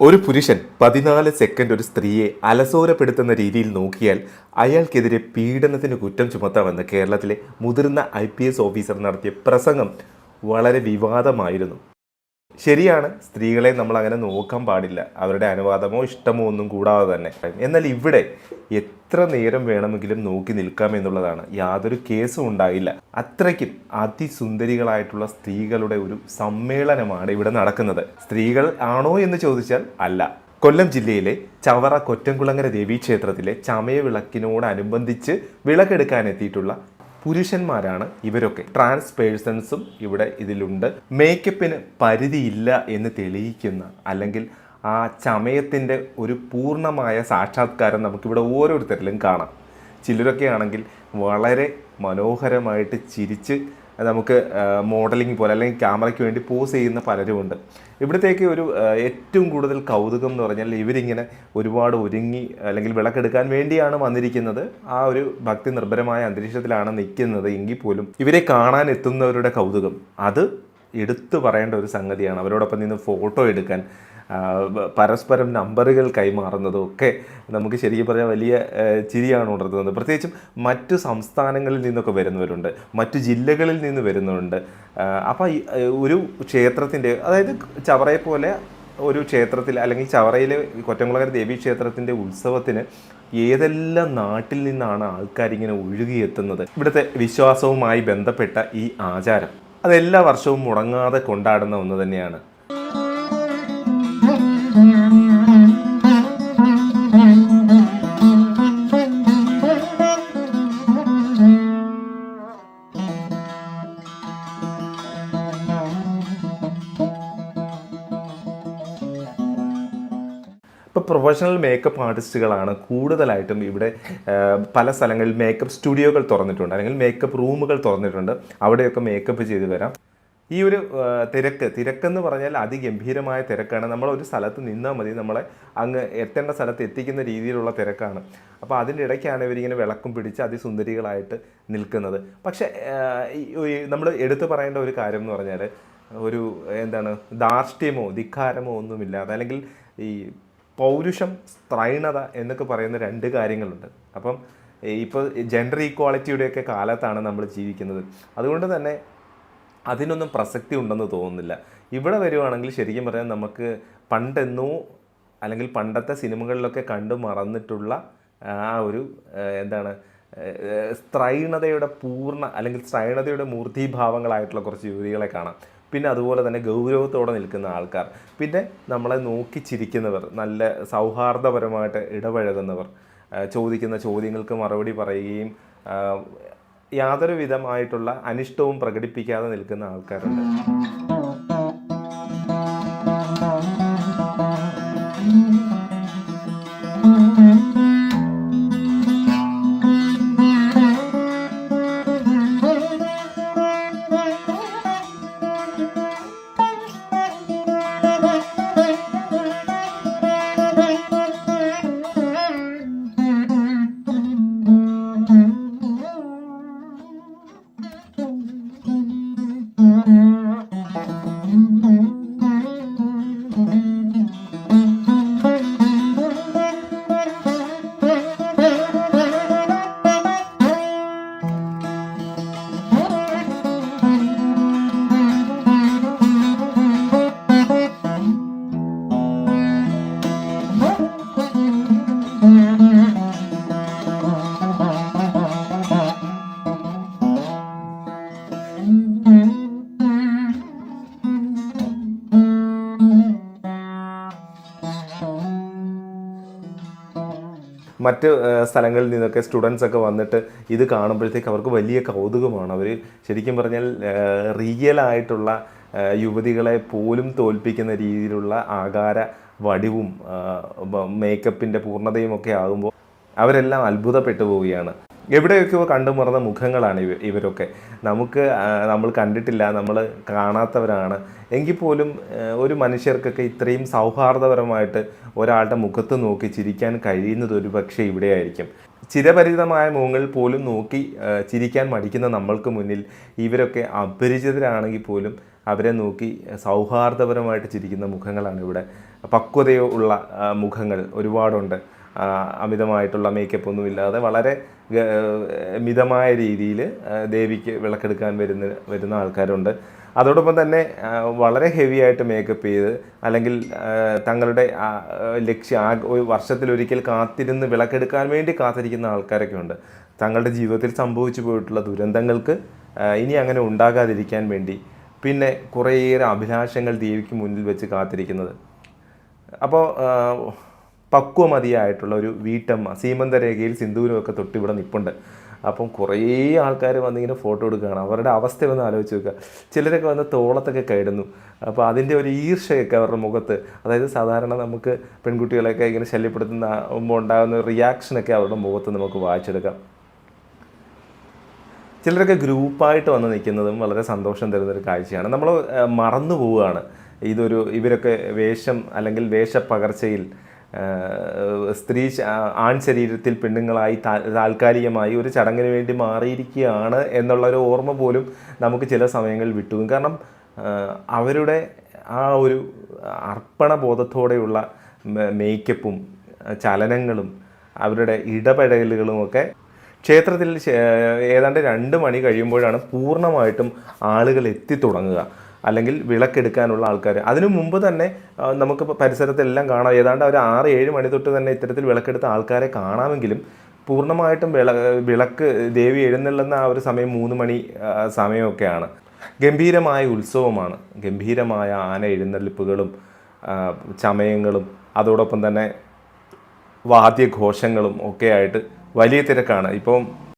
ഒരു പുരുഷൻ പതിനാല് സെക്കൻഡ് ഒരു സ്ത്രീയെ അലസോരപ്പെടുത്തുന്ന രീതിയിൽ നോക്കിയാൽ അയാൾക്കെതിരെ പീഡനത്തിന് കുറ്റം ചുമത്താമെന്ന് കേരളത്തിലെ മുതിർന്ന ഐ പി എസ് ഓഫീസർ നടത്തിയ പ്രസംഗം വളരെ വിവാദമായിരുന്നു. ശരിയാണ്. സ്ത്രീകളെ നമ്മൾ അങ്ങനെ നോക്കാൻ പാടില്ല. അവരുടെ അനുവാദമോ ഇഷ്ടമോ ഒന്നും കൂടാതെ തന്നെ. എന്നാൽ ഇവിടെ എത്ര നേരം വേണമെങ്കിലും നോക്കി നിൽക്കാം എന്നുള്ളതാണ്. യാതൊരു കേസും ഉണ്ടായില്ല. അത്രയ്ക്കും അതിസുന്ദരികളായിട്ടുള്ള സ്ത്രീകളുടെ ഒരു സമ്മേളനമാണ് ഇവിടെ നടക്കുന്നത്. സ്ത്രീകൾ ആണോ എന്ന് ചോദിച്ചാൽ അല്ല. കൊല്ലം ജില്ലയിലെ ചവറ കൊറ്റംകുളങ്ങര ദേവീക്ഷേത്രത്തിലെ ചമയവിളക്കിനോടനുബന്ധിച്ച് വിളക്കെടുക്കാനെത്തിയിട്ടുള്ള പുരുഷന്മാരാണ് ഇവരൊക്കെ. ട്രാൻസ് പേഴ്സൺസും ഇവിടെ ഇതിലുണ്ട്. മേക്കപ്പിന് പരിധിയില്ല എന്ന് തെളിയിക്കുന്ന അല്ലെങ്കിൽ ആ ചമയത്തിന്റെ ഒരു പൂർണമായ സാക്ഷാത്കാരം നമുക്കിവിടെ ഓരോരുത്തരിലും കാണാം. ചിലരൊക്കെ ആണെങ്കിൽ വളരെ മനോഹരമായിട്ട് ചിരിച്ച് നമുക്ക് മോഡലിംഗ് പോലെ അല്ലെങ്കിൽ ക്യാമറയ്ക്ക് വേണ്ടി പോസ് ചെയ്യുന്ന പലരുമുണ്ട് ഇവിടത്തേക്ക് ഒരു ഏറ്റവും കൂടുതൽ കൗതുകം എന്ന് പറഞ്ഞാൽ ഇവരിങ്ങനെ ഒരുപാട് ഒരുങ്ങി അല്ലെങ്കിൽ വിളക്കെടുക്കാൻ വേണ്ടിയാണ് വന്നിരിക്കുന്നത്. ആ ഒരു ഭക്തി നിർഭരമായ അന്തരീക്ഷത്തിലാണ് നിൽക്കുന്നത് എങ്കിൽ പോലും ഇവരെ കാണാൻ എത്തുന്നവരുടെ കൗതുകം. അത് എടുത്തു പറയേണ്ട ഒരു സംഗതിയാണ്. അവരോടൊപ്പം നിന്ന് ഫോട്ടോ എടുക്കാൻ പരസ്പരം നമ്പറുകൾ കൈമാറുന്നതും ഒക്കെ നമുക്ക് ശരിക്കും പറഞ്ഞാൽ വലിയ ചിരിയാണ് ഉണർത്തുന്നത്. പ്രത്യേകിച്ചും മറ്റു സംസ്ഥാനങ്ങളിൽ നിന്നൊക്കെ വരുന്നവരുണ്ട് മറ്റു ജില്ലകളിൽ നിന്ന് വരുന്നവരുണ്ട്. അപ്പോൾ ഒരു ക്ഷേത്രത്തിന്റെ അതായത് ചവറയെ പോലെ ഒരു ക്ഷേത്രത്തിൽ അല്ലെങ്കിൽ ചവറയിലെ കൊറ്റംകുളങ്ങര ദേവി ക്ഷേത്രത്തിന്റെ ഉത്സവത്തിന് ഏതെല്ലാം നാട്ടിൽ നിന്നാണ് ആൾക്കാരിങ്ങനെ ഒഴുകിയെത്തുന്നത്? ഇവിടുത്തെ വിശ്വാസവുമായി ബന്ധപ്പെട്ട ഈ ആചാരം. അത് എല്ലാ വർഷവും മുടങ്ങാതെ കൊണ്ടാടുന്ന ഒന്ന് തന്നെയാണ്. ഇപ്പോൾ പ്രൊഫഷണൽ മേക്കപ്പ് ആർട്ടിസ്റ്റുകളാണ് കൂടുതലായിട്ടും ഇവിടെ പല സ്ഥലങ്ങളിൽ മേക്കപ്പ് സ്റ്റുഡിയോകൾ തുറന്നിട്ടുണ്ട്. അല്ലെങ്കിൽ മേക്കപ്പ് റൂമുകൾ തുറന്നിട്ടുണ്ട്. അവിടെയൊക്കെ മേക്കപ്പ് ചെയ്തു വരാം. ഈ ഒരു തിരക്ക് തിരക്കെന്ന് പറഞ്ഞാൽ അതിഗംഭീരമായ തിരക്കാണ്. നമ്മൾ ഒരു സ്ഥലത്ത് നിന്നാൽ മതി. നമ്മളെ അങ്ങ് എത്തേണ്ട സ്ഥലത്ത് എത്തിക്കുന്ന രീതിയിലുള്ള തിരക്കാണ്. അപ്പോൾ അതിന്റെ ഇടയ്ക്കാണ് ഇവരിങ്ങനെ വിളക്കും പിടിച്ച് അതിസുന്ദരികളായിട്ട് നിൽക്കുന്നത്. പക്ഷേ നമ്മൾ എടുത്തു പറയേണ്ട ഒരു കാര്യം എന്ന് പറഞ്ഞാൽ ഒരു എന്താണ് ധാർഷ്ട്യമോ ധിക്കാരമോ ഒന്നുമില്ലാതെ അല്ലെങ്കിൽ ഈ പൗരുഷം സ്ത്രൈണത എന്നൊക്കെ പറയുന്ന രണ്ട് കാര്യങ്ങളുണ്ട്. അപ്പം ഇപ്പോൾ ജെൻഡർ ഈക്വാളിറ്റിയുടെയൊക്കെ കാലത്താണ് നമ്മൾ ജീവിക്കുന്നത്. അതുകൊണ്ട് തന്നെ അതിനൊന്നും പ്രസക്തി ഉണ്ടെന്ന് തോന്നുന്നില്ല. ഇവിടെ വരുവാണെങ്കിൽ ശരിക്കും പറയാൻ നമുക്ക് പണ്ടെന്നോ അല്ലെങ്കിൽ പണ്ടത്തെ സിനിമകളിലൊക്കെ കണ്ടു മറന്നിട്ടുള്ള ആ ഒരു എന്താണ് സ്ത്രൈണതയുടെ പൂർണ അല്ലെങ്കിൽ സ്ത്രൈണതയുടെ മൂർത്തിഭാവങ്ങളായിട്ടുള്ള കുറച്ച് യുവതികളെ കാണാം. പിന്നെ അതുപോലെ തന്നെ ഗൗരവത്തോടെ നിൽക്കുന്ന ആൾക്കാർ. പിന്നെ നമ്മളെ നോക്കി ചിരിക്കുന്നവർ നല്ല സൗഹാർദ്ദപരമായിട്ട് ഇടപഴകുന്നവർ ചോദിക്കുന്ന ചോദ്യങ്ങൾക്ക് മറുപടി പറയുകയും യാതൊരു വിധമായിട്ടുള്ള അനിഷ്ടവും പ്രകടിപ്പിക്കാതെ നിൽക്കുന്ന ആൾക്കാരുണ്ട്. 嗯。മറ്റ് സ്ഥലങ്ങളിൽ നിന്നൊക്കെ സ്റ്റുഡൻസ് ഒക്കെ വന്നിട്ട് ഇത് കാണുമ്പോഴത്തേക്ക് അവർക്ക് വലിയ കൗതുകമാണ്. അവർ ശരിക്കും പറഞ്ഞാൽ റിയൽ ആയിട്ടുള്ള യുവതികളെ പോലും തോൽപ്പിക്കുന്ന രീതിയിലുള്ള ആകാര വടിവും മേക്കപ്പിന്റെ പൂർണതയും ഒക്കെ ആകുമ്പോൾ അവരെല്ലാം അത്ഭുതപ്പെട്ടു പോവുകയാണ്. എവിടെയൊക്കെയോ കണ്ടു മറന്ന മുഖങ്ങളാണ് ഇവ ഇവരൊക്കെ. നമുക്ക് നമ്മൾ കണ്ടിട്ടില്ല നമ്മൾ കാണാത്തവരാണ്. എങ്കിൽ പോലും ഒരു മനുഷ്യർക്കൊക്കെ ഇത്രയും സൗഹാർദ്ദപരമായിട്ട് ഒരാളുടെ മുഖത്ത് നോക്കി ചിരിക്കാൻ കഴിയുന്നത് ഒരു പക്ഷേ ഇവിടെയായിരിക്കും. ചിരപരിതമായ മുഖങ്ങൾ പോലും നോക്കി ചിരിക്കാൻ മടിക്കുന്ന നമ്മൾക്ക് മുന്നിൽ ഇവരൊക്കെ അപരിചിതരാണെങ്കിൽ പോലും അവരെ നോക്കി സൗഹാർദ്ദപരമായിട്ട് ചിരിക്കുന്ന മുഖങ്ങളാണ് ഇവിടെ. പക്വതയോ ഉള്ള മുഖങ്ങൾ ഒരുപാടുണ്ട്. അമിതമായിട്ടുള്ള മേക്കപ്പ് ഒന്നും ഇല്ലാതെ വളരെ മിതമായ രീതിയിൽ ദേവിക്ക് വിളക്കെടുക്കാൻ വരുന്ന വരുന്ന ആൾക്കാരുണ്ട്. അതോടൊപ്പം തന്നെ വളരെ ഹെവി ആയിട്ട് മേക്കപ്പ് ചെയ്ത് അല്ലെങ്കിൽ തങ്ങളുടെ ലക്ഷ്യം ഒരു വർഷത്തിലൊരിക്കൽ കാത്തിരുന്ന് വിളക്കെടുക്കാൻ വേണ്ടി കാത്തിരിക്കുന്ന ആൾക്കാരൊക്കെ ഉണ്ട്. തങ്ങളുടെ ജീവിതത്തിൽ സംഭവിച്ചു പോയിട്ടുള്ള ദുരന്തങ്ങൾക്ക് ഇനി അങ്ങനെ ഉണ്ടാകാതിരിക്കാൻ വേണ്ടി പിന്നെ കുറേയേറെ അഭിലാഷങ്ങൾ ദേവിക്ക് മുന്നിൽ വെച്ച് കാത്തിരിക്കുന്നത്. അപ്പോൾ പക്വമതിയായിട്ടുള്ള ഒരു വീട്ടമ്മ സീമന്തരേഖയിൽ സിന്ദൂരമൊക്കെ തൊട്ട് ഇവിടെ നിൽപ്പുണ്ട് അപ്പം കുറേ ആൾക്കാർ വന്നിങ്ങനെ ഫോട്ടോ എടുക്കുകയാണ്. അവരുടെ അവസ്ഥ ഒന്ന് ആലോചിച്ച് നോക്കുക. ചിലരൊക്കെ വന്ന് തോളത്തൊക്കെ കയറുന്നു. അപ്പോൾ അതിന്റെ ഒരു ഈർഷയൊക്കെ അവരുടെ മുഖത്ത് അതായത് സാധാരണ നമുക്ക് പെൺകുട്ടികളെയൊക്കെ ഇങ്ങനെ ശല്യപ്പെടുത്തുന്ന ഉണ്ടാകുന്ന റിയാക്ഷനൊക്കെ അവരുടെ മുഖത്ത് നമുക്ക് വായിച്ചെടുക്കാം. ചിലരൊക്കെ ഗ്രൂപ്പായിട്ട് വന്ന് നിൽക്കുന്നതും വളരെ സന്തോഷം തരുന്നൊരു കാഴ്ചയാണ്. നമ്മൾ മറന്നു പോവുകയാണ്. ഇതൊരു ഇവരൊക്കെ വേഷം അല്ലെങ്കിൽ വേഷപ്പകർച്ചയിൽ സ്ത്രീ ആൺ ശരീരത്തിൽ പെണ്ണുങ്ങളായി താൽക്കാലികമായി ഒരു ചടങ്ങിന് വേണ്ടി മാറിയിരിക്കുകയാണ് എന്നുള്ള ഒരു ഓർമ്മ പോലും നമുക്ക് ചില സമയങ്ങളിൽ വിട്ടു കാരണം അവരുടെ ആ ഒരു അർപ്പണ ബോധത്തോടെയുള്ള മേക്കപ്പും ചലനങ്ങളും അവരുടെ ഇടപെടലുകളുമൊക്കെ ക്ഷേത്രത്തിൽ ഏതാണ്ട് രണ്ട് മണി കഴിയുമ്പോഴാണ് പൂർണമായിട്ടും ആളുകൾ എത്തിത്തുടങ്ങുക അല്ലെങ്കിൽ വിളക്കെടുക്കാനുള്ള ആൾക്കാർ അതിനു മുമ്പ് തന്നെ നമുക്ക് പരിസരത്തെല്ലാം കാണാം. ഏതാണ്ട് ഒരു ആറ് ഏഴ് മണി തൊട്ട് തന്നെ ഇത്തരത്തിൽ വിളക്കെടുത്ത ആൾക്കാരെ കാണാമെങ്കിലും പൂർണമായിട്ടും വിള വിളക്ക് ദേവി എഴുന്നള്ളുന്ന ആ ഒരു സമയം മൂന്ന് മണി സമയമൊക്കെയാണ്. ഗംഭീരമായ ഉത്സവമാണ്. ഗംഭീരമായ ആന എഴുന്നള്ളിപ്പുകളും ചമയങ്ങളും അതോടൊപ്പം തന്നെ വാദ്യഘോഷങ്ങളും ഒക്കെ ആയിട്ട് വലിയ തിരക്കാണ്. ഇപ്പം